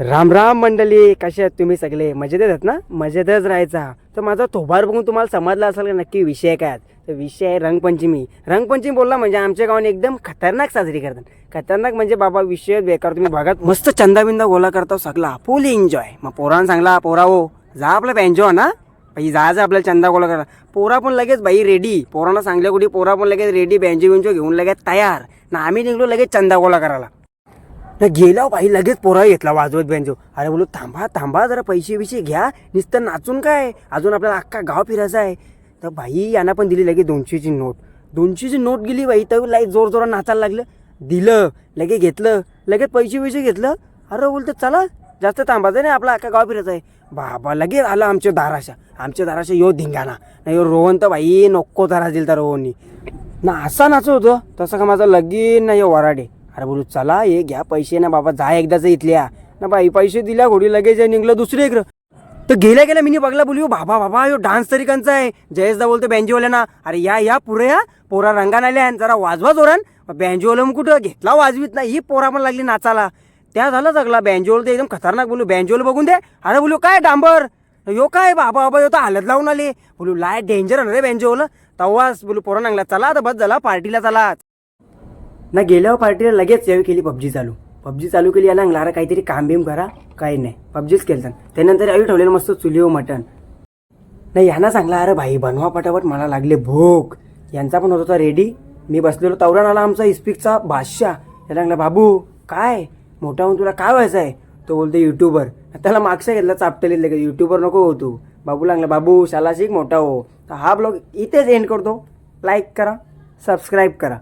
राम राम मंडळी कसे आहेत तुम्ही सगळे? मजेत आहेत ना? मजेतच राहायचा. तर माझा थोबार बघून तुम्हाला समजला असेल का? नक्की विषय काय तर विषय आहे रंगपंचमी. रंगपंचमी बोलला म्हणजे आमच्या गावाने एकदम खतरनाक साजरी करतात. खतरनाक म्हणजे बाबा विषय बेकार. तुम्ही बघत मस्त चंदाबिंदा गोला करता सगळा. Full enjoy. मग पोरानं सांगला पोरा हो जा आपला बँजो ना. बाई जायचं आपल्याला चंदा गोला करा पोरा पण लगेच बाई रेडी पोरांना सांगल्या कुठे पोरा पण लगेच रेडी बँजो बिंजो घेऊन लगेच तयार. ना आम्ही निघलो लगेच चंदा गोला करायला. ना गेला बाई लगेच पोरा घेतला वाजवत बँजो. अरे बोलू थांबा थांबा जरा पैसे बिशे घ्या. नुसतं नाचून काय? अजून आपल्याला अख्खा गाव फिरायचा आहे. तर बाई यांना पण दिली लगेच दोनशेची नोट. दोनशेची नोट गेली बाई तर लाईक जोर जोरात नाचायला लागलं. दिलं लगेच घेतलं लगेच पैसे बिशे घेतलं. अरे बोलतं चला जास्त थांबायचं नाही आपला अख्खा गाव फिरायचं आहे. बाबा लगेच आलं आमच्या दाराशा. आमच्या दाराशा यो धिंगाणा. नाही यो रोहन तर बाई नको दारा दिल तर रोहननी. ना असा नाचत होतं तसं का माझं लगीन नाही वराडे. अरे बोलू चला हे घ्या पैसे ना बाबा जा एकदाच इथल्या. ना बाई पैसे दिल्या घोडी लगेच निघलं दुसरे इकडं. तर गेल्या गेल्या मी बघला बोलू बाबा बाबा यो डान्स तरी कंचा आहे. जयेशदा बोलतो बँजोवाल्यांना अरे या या पुरे या पोरा रंगान आल्या जरा वाजवा जोरान. बँजोवाला मग कुठं? घेतला वाजवीत नाही ही पोरा पण लागली नाचाला. त्या झालं जगला बँजोल ते एकदम खतरनाक बोलू बँजोल बघून दे. अरे बोलू काय डांबर? यो काय बाबा बाबा यो तर हालत लावून आले. बोलू लाय डेंजर रे बँजोल तव्हाच बोलू पोरा नांगला चला आता बस झाला पार्टीला चला. ना गेल्यावर पार्टीला लगेच यावी केली पबजी चालू. पबजी चालू केली आणि अंगला काहीतरी काम बिम करा काही नाही. पबजीच केलं त्यानंतर आई ठेवलेलं मस्त चुलीव मटण. नाही यांना सांगला अरे भाई बनवा पटापट मला लागले भूक. यांचा पण होत होता रेडी मी बसलेलो तवरण आला आमचा इस्पिकचा बादशाह. त्याला सांगला बाबू काय? मोठा होऊन तुला काय व्हायचं आहे? तो बोलतो युट्यूबर त्याला मागच्या घेतला चापटली लगेच युट्यूबर नको हो तू. बाबू लागला बाबू शाला शिक मोठा हो. तर हा ब्लॉग इथेच एंड करतो. लाईक करा सबस्क्राईब करा.